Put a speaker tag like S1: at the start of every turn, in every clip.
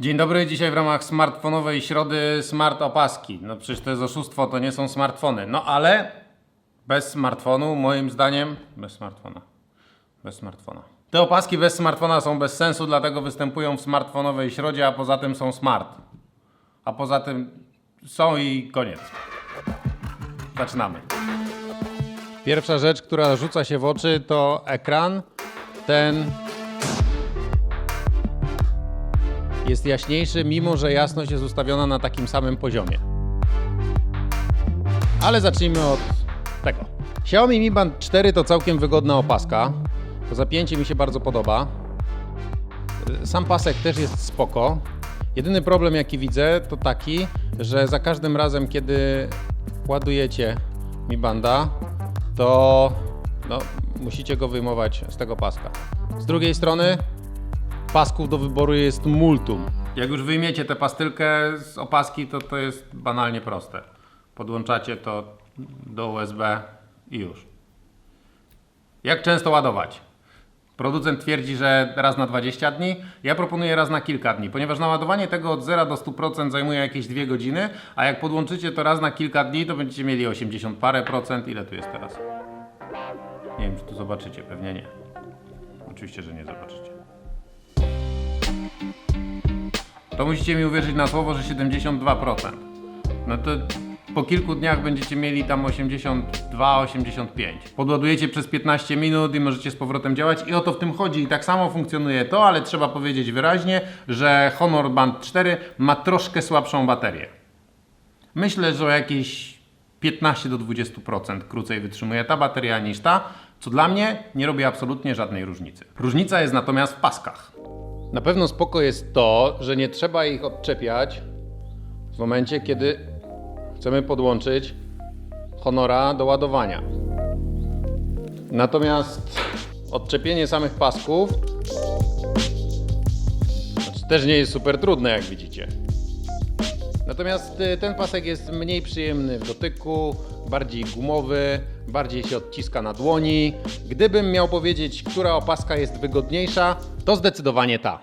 S1: Dzień dobry, dzisiaj w ramach smartfonowej środy smart opaski. No przecież to jest oszustwo, to nie są smartfony. No ale bez smartfonu, moim zdaniem, bez smartfona. Bez smartfona. Te opaski bez smartfona są bez sensu, dlatego występują w smartfonowej środzie, a poza tym są smart. A poza tym są i koniec. Zaczynamy. Pierwsza rzecz, która rzuca się w oczy, to ekran. Ten jest jaśniejszy, mimo że jasność jest ustawiona na takim samym poziomie. Ale zacznijmy od tego. Xiaomi Mi Band 4 to całkiem wygodna opaska. To zapięcie mi się bardzo podoba. Sam pasek też jest spoko. Jedyny problem jaki widzę to taki, że za każdym razem kiedy ładujecie Mi Banda, to no, musicie go wyjmować z tego paska. Z drugiej strony pasków do wyboru jest multum. Jak już wyjmiecie tę pastylkę z opaski, to to jest banalnie proste. Podłączacie to do USB i już. Jak często ładować? Producent twierdzi, że raz na 20 dni. Ja proponuję raz na kilka dni, ponieważ naładowanie tego od 0 do 100% zajmuje jakieś 2 godziny, a jak podłączycie to raz na kilka dni, to będziecie mieli 80 parę procent. Ile tu jest teraz? Nie wiem, czy tu zobaczycie, pewnie nie. Oczywiście, że nie zobaczycie. To musicie mi uwierzyć na słowo, że 72%. No to po kilku dniach będziecie mieli tam 82-85. Podładujecie przez 15 minut i możecie z powrotem działać i o to w tym chodzi. I tak samo funkcjonuje to, ale trzeba powiedzieć wyraźnie, że Honor Band 4 ma troszkę słabszą baterię. Myślę, że o jakieś 15 do 20% krócej wytrzymuje ta bateria niż ta, co dla mnie nie robi absolutnie żadnej różnicy. Różnica jest natomiast w paskach. Na pewno spoko jest to, że nie trzeba ich odczepiać w momencie, kiedy chcemy podłączyć Honora do ładowania. Natomiast odczepienie samych pasków znaczy, też nie jest super trudne, jak widzicie. Natomiast y, ten pasek jest mniej przyjemny w dotyku, bardziej gumowy, bardziej się odciska na dłoni. Gdybym miał powiedzieć, która opaska jest wygodniejsza, to zdecydowanie ta.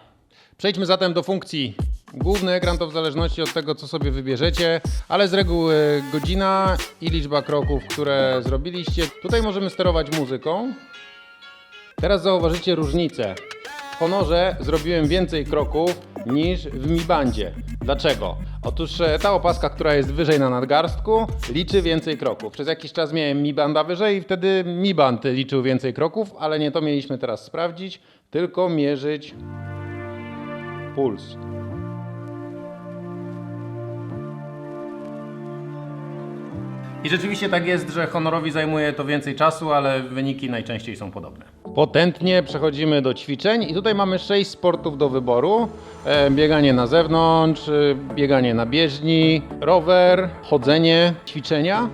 S1: Przejdźmy zatem do funkcji. Główny ekran to w zależności od tego, co sobie wybierzecie, ale z reguły godzina i liczba kroków, które zrobiliście. Tutaj możemy sterować muzyką. Teraz zauważycie różnicę. W Honorze zrobiłem więcej kroków niż w Mi Bandzie. Dlaczego? Otóż e, ta opaska, która jest wyżej na nadgarstku, liczy więcej kroków. Przez jakiś czas miałem Mi Banda wyżej i wtedy Mi Band liczył więcej kroków, ale nie to mieliśmy teraz sprawdzić, tylko mierzyć puls. I rzeczywiście tak jest, że honorowi zajmuje to więcej czasu, ale wyniki najczęściej są podobne. Potentnie przechodzimy do ćwiczeń i tutaj mamy 6 sportów do wyboru. E, bieganie na zewnątrz, e, bieganie na bieżni, rower, chodzenie, ćwiczenia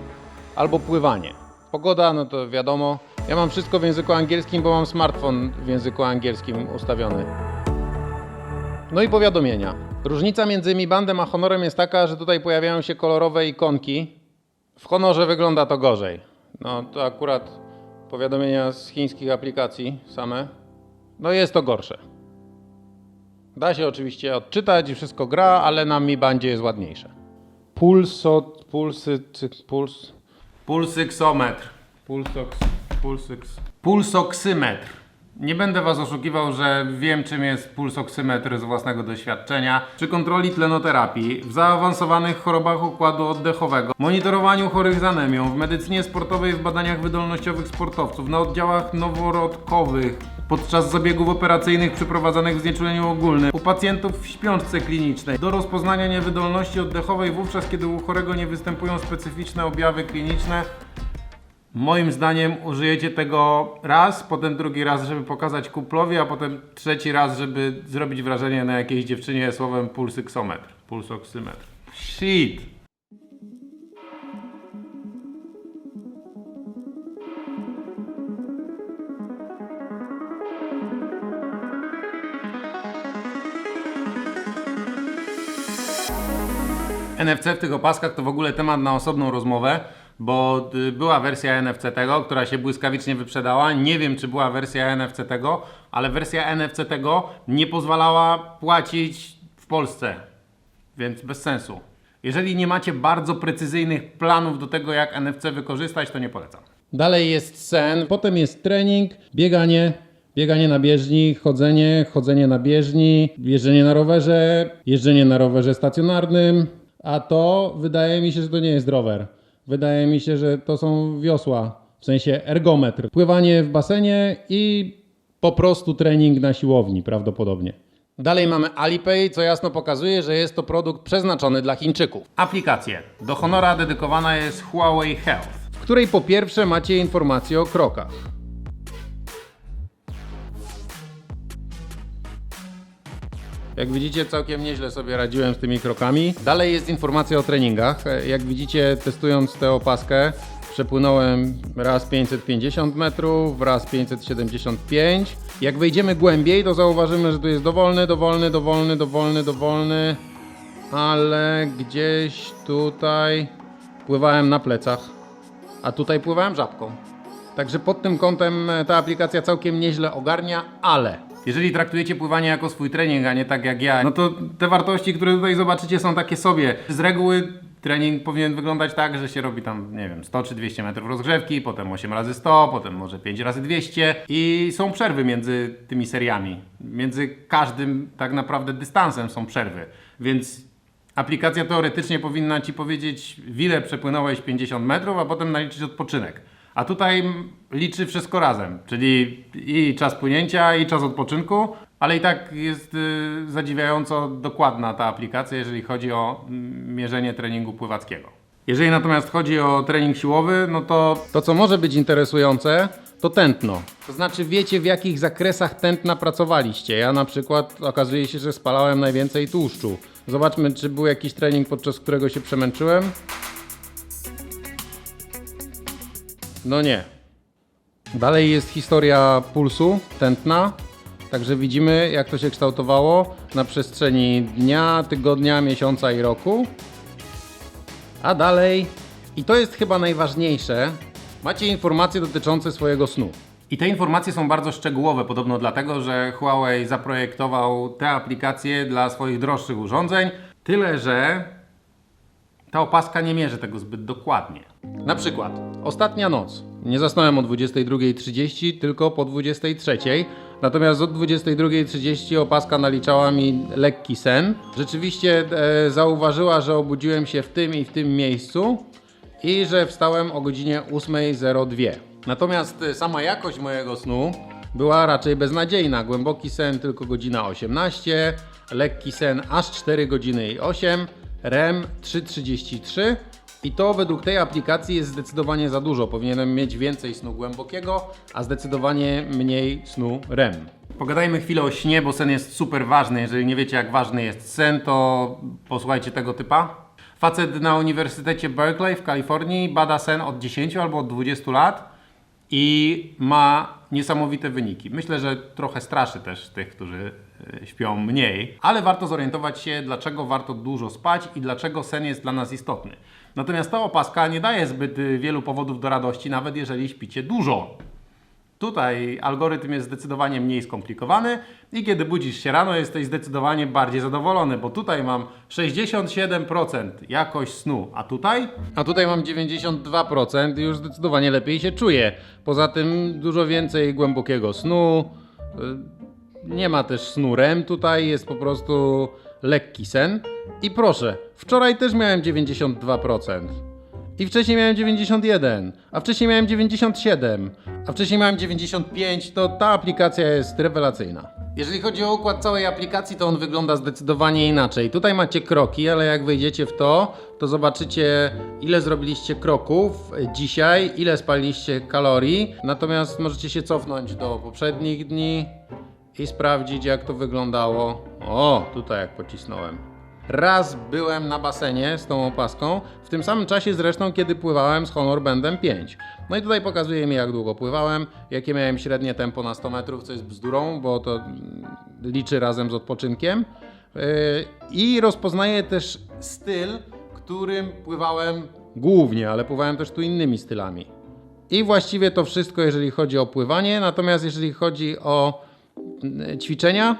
S1: albo pływanie. Pogoda, no to wiadomo. Ja mam wszystko w języku angielskim, bo mam smartfon w języku angielskim ustawiony. No i powiadomienia. Różnica między Mi Bandem a Honorem jest taka, że tutaj pojawiają się kolorowe ikonki. W Honorze wygląda to gorzej. No to akurat powiadomienia z chińskich aplikacji same. No jest to gorsze. Da się oczywiście odczytać i wszystko gra, ale na Mi Bandzie jest ładniejsze. Pulsot, pulsy, puls. Pulsyksometr. Pulsoks, pulsyks. Pulsoksymetr. Nie będę Was oszukiwał, że wiem czym jest pulsoksymetr z własnego doświadczenia. Przy kontroli tlenoterapii, w zaawansowanych chorobach układu oddechowego, monitorowaniu chorych z anemią, w medycynie sportowej, w badaniach wydolnościowych sportowców, na oddziałach noworodkowych, podczas zabiegów operacyjnych przeprowadzanych w znieczuleniu ogólnym, u pacjentów w śpiączce klinicznej, do rozpoznania niewydolności oddechowej wówczas, kiedy u chorego nie występują specyficzne objawy kliniczne, Moim zdaniem użyjecie tego raz, potem drugi raz, żeby pokazać kuplowi, a potem trzeci raz, żeby zrobić wrażenie na jakiejś dziewczynie słowem pulsyksometr. Pulsoksymetr. Shit! NFC w tych opaskach to w ogóle temat na osobną rozmowę, bo y, była wersja NFC tego, która się błyskawicznie wyprzedała. Nie wiem, czy była wersja NFC tego, ale wersja NFC tego nie pozwalała płacić w Polsce, więc bez sensu. Jeżeli nie macie bardzo precyzyjnych planów do tego, jak NFC wykorzystać, to nie polecam. Dalej jest sen, potem jest trening, bieganie, bieganie na bieżni, chodzenie, chodzenie na bieżni, jeżdżenie na rowerze, jeżdżenie na rowerze stacjonarnym, a to wydaje mi się, że to nie jest rower. Wydaje mi się, że to są wiosła, w sensie ergometr. Pływanie w basenie i po prostu trening na siłowni prawdopodobnie. Dalej mamy Alipay, co jasno pokazuje, że jest to produkt przeznaczony dla Chińczyków. Aplikację. Do Honora dedykowana jest Huawei Health, w której po pierwsze macie informacje o krokach. Jak widzicie, całkiem nieźle sobie radziłem z tymi krokami. Dalej jest informacja o treningach. Jak widzicie, testując tę opaskę, przepłynąłem raz 550 metrów, raz 575. Jak wejdziemy głębiej, to zauważymy, że tu jest dowolny, dowolny, dowolny, dowolny, dowolny, ale gdzieś tutaj pływałem na plecach, a tutaj pływałem żabką. Także pod tym kątem ta aplikacja całkiem nieźle ogarnia, ale jeżeli traktujecie pływanie jako swój trening, a nie tak jak ja, no to te wartości, które tutaj zobaczycie są takie sobie. Z reguły trening powinien wyglądać tak, że się robi tam, nie wiem, 100 czy 200 metrów rozgrzewki, potem 8 razy 100, potem może 5 razy 200 i są przerwy między tymi seriami. Między każdym tak naprawdę dystansem są przerwy, więc Aplikacja teoretycznie powinna Ci powiedzieć, ile przepłynąłeś 50 metrów, a potem naliczyć odpoczynek. A tutaj liczy wszystko razem, czyli i czas płynięcia, i czas odpoczynku, ale i tak jest y, zadziwiająco dokładna ta aplikacja, jeżeli chodzi o mm, mierzenie treningu pływackiego. Jeżeli natomiast chodzi o trening siłowy, no to to, co może być interesujące, to tętno. To znaczy wiecie, w jakich zakresach tętna pracowaliście. Ja na przykład okazuje się, że spalałem najwięcej tłuszczu. Zobaczmy, czy był jakiś trening, podczas którego się przemęczyłem. No nie. Dalej jest historia pulsu, tętna. Także widzimy, jak to się kształtowało na przestrzeni dnia, tygodnia, miesiąca i roku. A dalej, i to jest chyba najważniejsze, macie informacje dotyczące swojego snu. I te informacje są bardzo szczegółowe, podobno dlatego, że Huawei zaprojektował te aplikacje dla swoich droższych urządzeń. Tyle, że ta opaska nie mierzy tego zbyt dokładnie. Na przykład, ostatnia noc. Nie zasnąłem o 22.30, tylko po 23.00. Natomiast od 22.30 opaska naliczała mi lekki sen. Rzeczywiście e, zauważyła, że obudziłem się w tym i w tym miejscu i że wstałem o godzinie 8.02. Natomiast e, sama jakość mojego snu była raczej beznadziejna. Głęboki sen tylko godzina 18, lekki sen aż 4 godziny i 8, REM 3.33 i to według tej aplikacji jest zdecydowanie za dużo. Powinienem mieć więcej snu głębokiego, a zdecydowanie mniej snu REM. Pogadajmy chwilę o śnie, bo sen jest super ważny. Jeżeli nie wiecie, jak ważny jest sen, to posłuchajcie tego typa. Facet na Uniwersytecie Berkeley w Kalifornii bada sen od 10 albo od 20 lat i ma niesamowite wyniki. Myślę, że trochę straszy też tych, którzy śpią mniej, ale warto zorientować się, dlaczego warto dużo spać i dlaczego sen jest dla nas istotny. Natomiast ta opaska nie daje zbyt y, wielu powodów do radości, nawet jeżeli śpicie dużo. Tutaj algorytm jest zdecydowanie mniej skomplikowany i kiedy budzisz się rano, jesteś zdecydowanie bardziej zadowolony, bo tutaj mam 67% jakość snu, a tutaj? A tutaj mam 92% i już zdecydowanie lepiej się czuję. Poza tym dużo więcej głębokiego snu. Nie ma też snu REM tutaj, jest po prostu lekki sen. I proszę, wczoraj też miałem 92%. I wcześniej miałem 91, a wcześniej miałem 97, a wcześniej miałem 95, to ta aplikacja jest rewelacyjna. Jeżeli chodzi o układ całej aplikacji, to on wygląda zdecydowanie inaczej. Tutaj macie kroki, ale jak wejdziecie w to, to zobaczycie ile zrobiliście kroków dzisiaj, ile spaliliście kalorii. Natomiast możecie się cofnąć do poprzednich dni i sprawdzić jak to wyglądało. O, tutaj jak pocisnąłem. Raz byłem na basenie z tą opaską, w tym samym czasie zresztą, kiedy pływałem z Honor Bandem 5. No i tutaj pokazuje mi, jak długo pływałem, jakie miałem średnie tempo na 100 metrów, co jest bzdurą, bo to mm, liczy razem z odpoczynkiem. Yy, I rozpoznaje też styl, którym pływałem głównie, ale pływałem też tu innymi stylami. I właściwie to wszystko, jeżeli chodzi o pływanie. Natomiast jeżeli chodzi o ćwiczenia,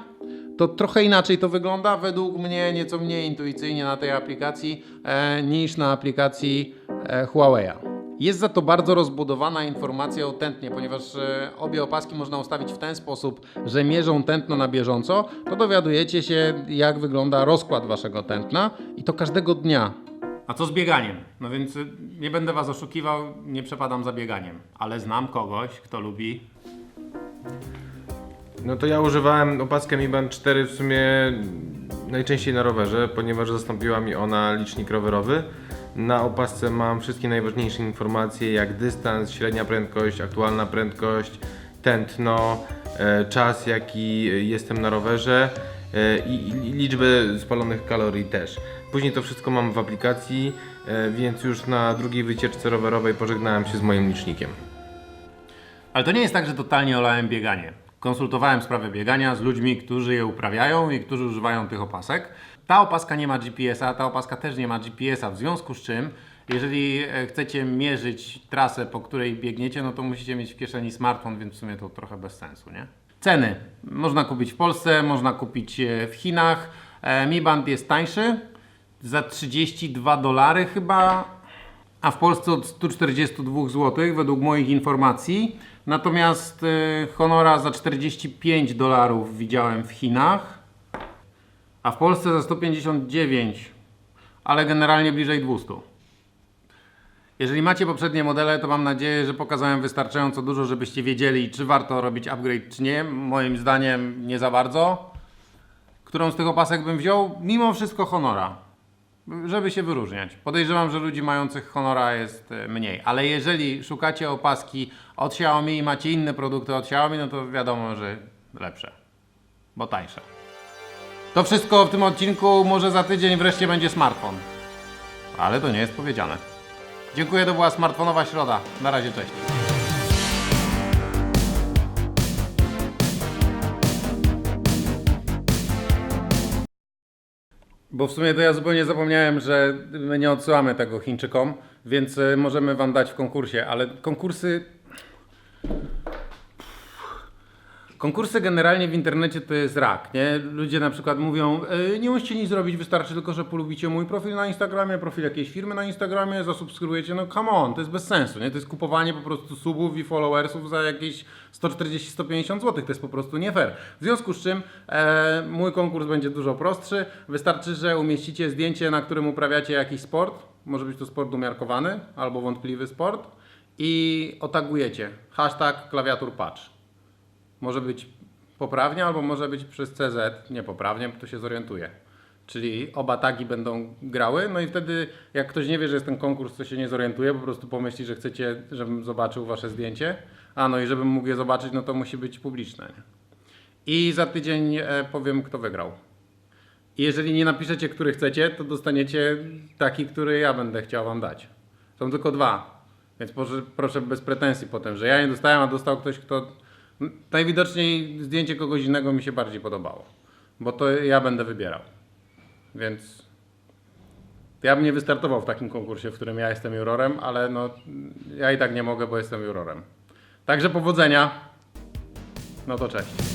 S1: to trochę inaczej to wygląda według mnie, nieco mniej intuicyjnie na tej aplikacji e, niż na aplikacji e, Huawei'a. Jest za to bardzo rozbudowana informacja o tętnie, ponieważ e, obie opaski można ustawić w ten sposób, że mierzą tętno na bieżąco, to dowiadujecie się jak wygląda rozkład waszego tętna i to każdego dnia. A co z bieganiem? No więc nie będę was oszukiwał, nie przepadam za bieganiem, ale znam kogoś, kto lubi
S2: No to ja używałem opaskę Mi Band 4 w sumie najczęściej na rowerze, ponieważ zastąpiła mi ona licznik rowerowy. Na opasce mam wszystkie najważniejsze informacje jak dystans, średnia prędkość, aktualna prędkość, tętno, e, czas jaki jestem na rowerze e, i, liczbę spalonych kalorii też. Później to wszystko mam w aplikacji, e, więc już na drugiej wycieczce rowerowej pożegnałem się z moim licznikiem.
S1: Ale to nie jest tak, że totalnie olałem bieganie. Konsultowałem sprawę biegania z ludźmi, którzy je uprawiają i którzy używają tych opasek. Ta opaska nie ma GPS-a, ta opaska też nie ma GPS-a, w związku z czym, jeżeli e, chcecie mierzyć trasę, po której biegniecie, no to musicie mieć w kieszeni smartfon, więc w sumie to trochę bez sensu, nie? Ceny. Można kupić w Polsce, można kupić e, w Chinach. E, Mi Band jest tańszy, za 32 dolary chyba, a w Polsce od 142 zł według moich informacji. Natomiast y, Honora za 45 dolarów widziałem w Chinach, a w Polsce za 159, ale generalnie bliżej 200. Jeżeli macie poprzednie modele, to mam nadzieję, że pokazałem wystarczająco dużo, żebyście wiedzieli, czy warto robić upgrade, czy nie. Moim zdaniem nie za bardzo. Którą z tych opasek bym wziął? Mimo wszystko Honora żeby się wyróżniać. Podejrzewam, że ludzi mających Honora jest e, mniej, ale jeżeli szukacie opaski od Xiaomi i macie inne produkty od Xiaomi, no to wiadomo, że lepsze, bo tańsze. To wszystko w tym odcinku, może za tydzień wreszcie będzie smartfon. Ale to nie jest powiedziane. Dziękuję, to była smartfonowa środa. Na razie, cześć. Bo w sumie to ja zupełnie zapomniałem, że my nie odsyłamy tego Chińczykom, więc y, możemy wam dać w konkursie, ale konkursy. Konkursy generalnie w internecie to jest rak, nie? Ludzie na przykład mówią, y, nie musicie nic zrobić, wystarczy tylko, że polubicie mój profil na Instagramie, profil jakiejś firmy na Instagramie, zasubskrybujecie, no come on, to jest bez sensu, nie? To jest kupowanie po prostu subów i followersów za jakieś 140-150 zł, to jest po prostu nie fair. W związku z czym e, mój konkurs będzie dużo prostszy, wystarczy, że umieścicie zdjęcie, na którym uprawiacie jakiś sport, może być to sport umiarkowany albo wątpliwy sport i otagujecie hashtag klawiatur patch. Może być poprawnie, albo może być przez CZ niepoprawnie, to się zorientuje. Czyli oba tagi będą grały, no i wtedy jak ktoś nie wie, że jest ten konkurs, to się nie zorientuje, po prostu pomyśli, że chcecie, żebym zobaczył wasze zdjęcie. A no i żebym mógł je zobaczyć, no to musi być publiczne. Nie? I za tydzień e, powiem, kto wygrał. I jeżeli nie napiszecie, który chcecie, to dostaniecie taki, który ja będę chciał wam dać. Są tylko dwa. Więc proszę, proszę bez pretensji potem, że ja nie dostałem, a dostał ktoś, kto. Najwidoczniej zdjęcie kogoś innego mi się bardziej podobało. Bo to ja będę wybierał. Więc ja bym nie wystartował w takim konkursie, w którym ja jestem jurorem, ale no ja i tak nie mogę, bo jestem jurorem. Także powodzenia. No to cześć.